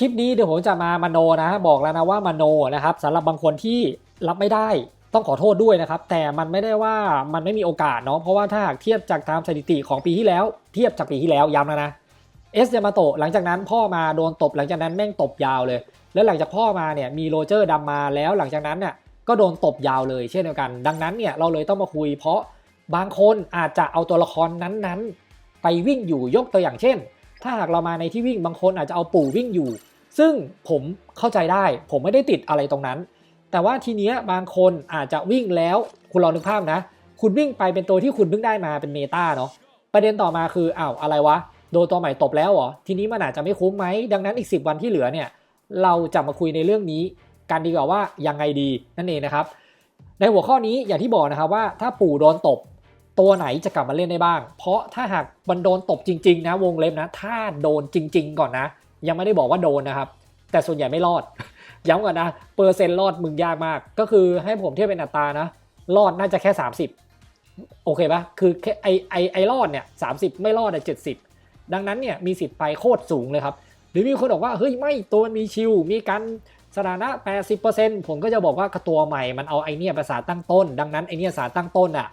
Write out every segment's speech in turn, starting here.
คลิปนี้เดี๋ยวผมจะมามโนนะบอกแล้วนะว่ามโนนะครับสำหรับบางคนที่รับไม่ได้ต้องขอโทษด้วยนะครับ แต่มันไม่ได้ว่ามันไม่มีโอกาสเนาะเพราะว่าถ้าหากเทียบจากตามสถิติของปีที่แล้ว เทียบจากปีที่แล้วย้ำแล้วนะเอสยามาโตะหลังจากนั้นพ่อมาโดนตบหลังจากนั้นแม่งตบยาวเลย แล้วหลังจากพ่อมาเนี่ยมีโรเจอร์ดำมาแล้วหลังจากนั้นเนี่ยก็โดนตบยาวเลยเช่นเดียวกัน ดังนั้นเนี่ยเราเลยต้องมาคุย เพราะบางคนอาจจะเอาตัวละครนั้นๆ ไปวิ่งอยู่ยกตัวอย่างเช่น ถ้าหากเรามาในที่วิ่งบางคนอาจจะเอาปู่วิ่งอยู่ ซึ่งผมเข้าใจได้ ผมไม่ได้ติดอะไรตรงนั้น แต่ว่าทีเนี้ยบางคนอาจจะวิ่งแล้วคุณลองนึกภาพนะ คุณวิ่งไปเป็นตัวที่คุณเพิ่งได้มาเป็นเมตาเนาะประเด็นต่อมาคืออ้าวอะไรวะโดนตัวใหม่ตบแล้วเหรอทีนี้มันอาจจะไม่คุ้มไหมดังนั้นอีก 10 วันที่เหลือเนี่ยเราจะมาคุยในเรื่องนี้กันดีกว่าว่ายังไงดีนั่นเองนะครับ ในหัวข้อนี้อย่างที่บอกนะครับว่าถ้าปู่โดนตบตัวไหนจะกลับมาเล่นได้บ้าง เพราะถ้าหากมันโดนตบจริง ๆ นะวงเล็บนะ ถ้าโดนจริง ๆ ก่อนนะ ยังไม่ได้บอกว่าโดนนะครับ แต่ส่วนใหญ่ไม่รอด ย้ำก่อนนะ เปอร์เซ็นต์รอดมึงยากมาก ก็คือให้ผมเทียบเป็นอัตรานะ รอดน่าจะแค่ 30 โอเคปะคือไอไอไอรอดเนี่ยสาไม่รอดเนี่ยเจ็ดสิบดังนั้นเนี่ยมีสิทธิ์ไปโคตรสูงเลยครับ หรือมีคนบอกว่าเฮ้ยไม่ตัวมันมีชิลมีการสถานะ 80%ผมก็จะบอกว่ากระตัวใหม่มันเอาไอเนี่ยภาษาตั้งต้น ดังนั้นไอเนี่ยภาษาตั้งต้นอะ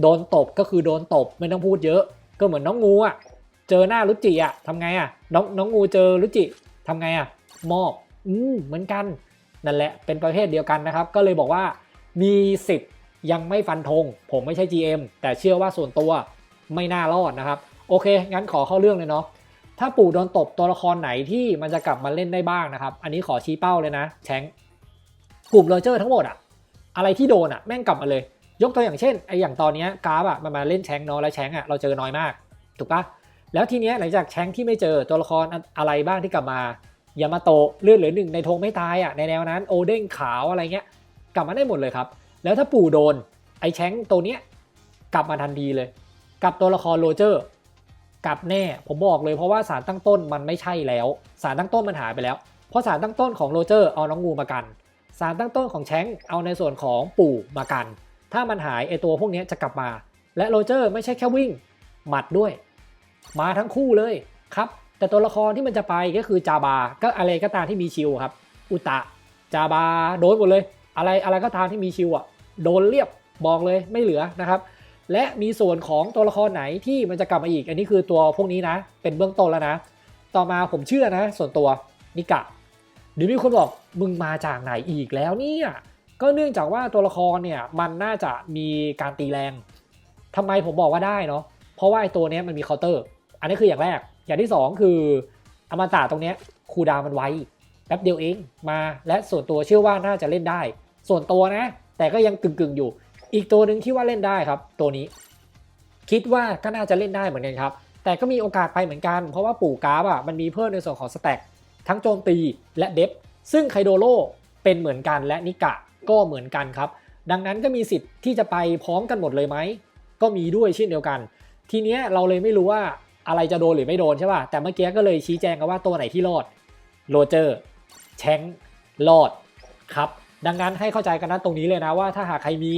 โดนตบก็คือโดนตบไม่ต้องพูดเยอะ ก็เหมือนน้องงูอะ เจอหน้ารุจิอะทำไงอะน้องน้องงูเจอรุจิทำไงอะมอบอืมเหมือนกันนั่นแหละเป็นประเภทเดียวกันนะครับ ก็เลยบอกว่ามีสิทธิ์ยังไม่ฟันธงผมไม่ใช่ GM แต่เชื่อว่าส่วนตัวไม่น่ารอดนะครับ โอเค งั้นขอเข้าเรื่องเลยเนาะถ้าปู่โดนตบตัวละครไหนที่มันจะกลับมาเล่นได้บ้างนะครับ อันนี้ขอชี้เป้าเลยนะ แชงกลุ่มโรเจอร์ทั้งหมดอะอะไรที่โดนอะแม่งกลับมาเลย ยกตัวอย่างเช่นไออย่างตอนนี้กราฟอะมันมาเล่นแชงเนาะแล้วแชงอะเราเจอน้อยมาก ถูกปะ แล้วทีเนี้ยหลังจากแชงที่ไม่เจอตัวละครอะไรบ้างที่กลับมายามาโตะเลือดเหลือหนึ่งในธงไม่ตายอะในแนวนั้นโอเด้งขาวอะไรเงี้ยกลับมาได้หมดเลยครับ แล้วถ้าปู่โดนไอแชงตัวเนี้ยกลับมาทันทีเลย กับตัวละครโรเจอร์กลับแน่ผมบอกเลยเพราะว่าสารตั้งต้นมันไม่ใช่แล้ว สารตั้งต้นมันหายไปแล้ว เพราะสารตั้งต้นของโรเจอร์เอาน้องงูมากัน สารตั้งต้นของแชงเอาในส่วนของปู่มากัน ถ้ามันหายไอตัวพวกนี้จะกลับมา และโรเจอร์ไม่ใช่แค่วิ่งหมัดด้วย มาทั้งคู่เลยครับ แต่ตัวละครที่มันจะไปก็คือจาบา ก็อะไรก็ตามที่มีชิวครับ อุตะ จาบาโดนหมดเลย อะไรอะไรก็ตามที่มีชิวอะโดนเรียบบอกเลยไม่เหลือนะครับ และมีส่วนของตัวละครไหนที่มันจะกลับมาอีก อันนี้คือตัวพวกนี้นะ เป็นเบื้องต้นแล้วนะ ต่อมาผมเชื่อนะ ส่วนตัวนิกะเดี๋ยวมีคนบอกมึงมาจากไหนอีกแล้วเนี่ยก็เนื่องจากว่าตัวละครเนี่ยมันน่าจะมีการตีแรงทำไมผมบอกว่าได้เนาะ ราะว่าไอ้ตัวนี้มันมีเคาน์เตอร์ อันนี้คืออย่างแรก อย่างที่สองคืออมตะตรงนี้คูดาวมันไวแป๊บเดียวเองมาและส่วนตัวเชื่อว่าน่าจะเล่นได้ ส่วนตัวนะ แต่ก็ยังกึ่งๆอยู่ อีกตัวหนึ่งที่ว่าเล่นได้ครับ ตัวนี้ คิดว่าก็น่าจะเล่นได้เหมือนกันครับ แต่ก็มีโอกาสไปเหมือนกัน เพราะว่าปู่กราฟอะมันมีเพิ่มในส่วนของสแต็กทั้งโจมตีและเดฟซึ่งไคโดโลเป็นเหมือนกันและนิกะก็เหมือนกันครับ ดังนั้นก็มีสิทธิ์ที่จะไปพร้อมกันหมดเลยไหมก็มีด้วยเช่นเดียวกัน ทีเนี้ยเราเลยไม่รู้ว่าอะไรจะโดนหรือไม่โดนใช่ป่ะแต่เมื่อกี้ก็เลยชี้แจงกันว่าตัวไหนที่รอดโรเจอร์แชงรอดครับ ดังนั้นให้เข้าใจกันนะตรงนี้เลยนะว่าถ้าหากใครมี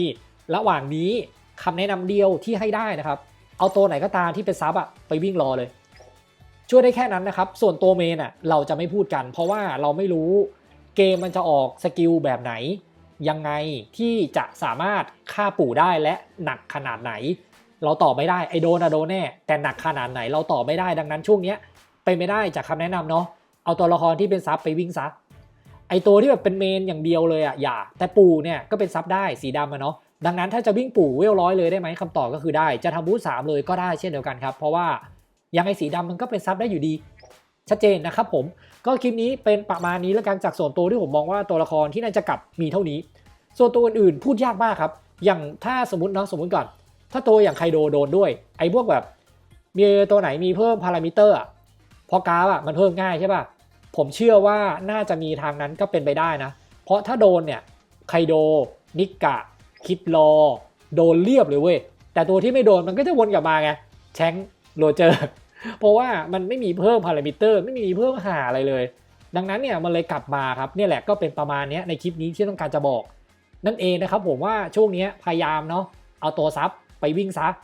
ระหว่างนี้คำแนะนำเดียวที่ให้ได้นะครับ เอาตัวไหนก็ตามที่เป็นซับอะไปวิ่งรอเลย ช่วยได้แค่นั้นนะครับ ส่วนตัวเมนอะเราจะไม่พูดกัน เพราะว่าเราไม่รู้เกมมันจะออกสกิลแบบไหน ยังไงที่จะสามารถฆ่าปู่ได้และหนักขนาดไหน เราตอบไม่ได้ไอโดนอะโดนแน่แต่หนักขนาดไหนเราตอบไม่ได้ดังนั้นช่วงเนี้ยเป็นไม่ได้จากคำแนะนำเนาะเอาตัวละครที่เป็นซับไปวิ่งซับไอตัวที่แบบเป็นเมนอย่างเดียวเลยอะอย่า แต่ปู่เนี่ยก็เป็นซับได้สีดำอะเนาะดังนั้นถ้าจะวิ่งปู่เวลร้อยเลยได้ไหมคำตอบก็คือได้จะทำบูธสามเลยก็ได้เช่นเดียวกันครับเพราะว่ายังไงสีดำมันก็เป็นซับได้อยู่ดี ชัดเจนนะครับผมก็คลิปนี้เป็นประมาณนี้แล้วกันจากส่วนตัวที่ผมมองว่าตัวละครที่น่าจะกลับมีเท่านี้ ส่วนตัวอื่นๆพูดยากมากครับ อย่างถ้าสมมตินะสมมติก่อน ถ้าตัวอย่างไคโดโดนด้วย ไอ้พวกแบบ มีตัวไหนมีเพิ่มพารามิเตอร์อะพราะกราฟอะมันเพิ่มง่ายใช่ป่ะ ผมเชื่อว่าน่าจะมีทางนั้นก็เป็นไปได้นะ เพราะถ้าโดนเนี่ยไคโด นิกะ คิดรอ โดนเรียบเลยเว้ย แต่ตัวที่ไม่โดนมันก็จะวนกลับมาไง แชงโรเจอร์ เพราะว่ามันไม่มีเพิ่มพารามิเตอร์ ไม่มีเพิ่มหาอะไรเลย ดังนั้นเนี่ยมันเลยกลับมาครับเนี่ยแหละก็เป็นประมาณนี้ในคลิปนี้ที่ต้องการจะบอก นั่นเองนะครับผมว่าช่วงนี้พยายามเนาะเอาตัวซับ ไปวิ่งซับ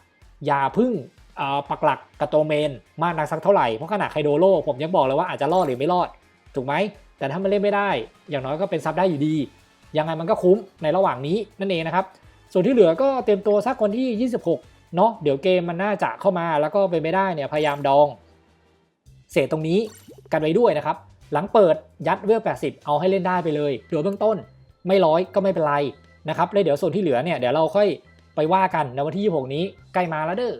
อย่าพึ่งปักหลักกับตัวเมนมากนักสักเท่าไหร่ เพราะขนาดไคโดโลผมยังบอกเลยว่าอาจจะรอดหรือไม่รอด ถูกไหม แต่ถ้ามันเล่นไม่ได้ อย่างน้อยก็เป็นซับได้อยู่ดี ยังไงมันก็คุ้มในระหว่างนี้นั่นเองนะครับ ส่วนที่เหลือก็เตรียมตัวสักคนที่ 26 เนาะเดี๋ยวเกมมันน่าจะเข้ามาแล้วก็เป็นไม่ได้เนี่ยพยายามดอง เศษตรงนี้กันไว้ด้วยนะครับ หลังเปิดยัดเวล80 เอาให้เล่นได้ไปเลยเหลือเบื้องต้น ไม่ร้อยก็ไม่เป็นไรนะครับแล้วเดี๋ยวส่วนที่เหลือเนี่ยเดี๋ยวเราค่อย ไปว่ากันในวันที่ 26 นี้ใกล้มาแล้วเด้อ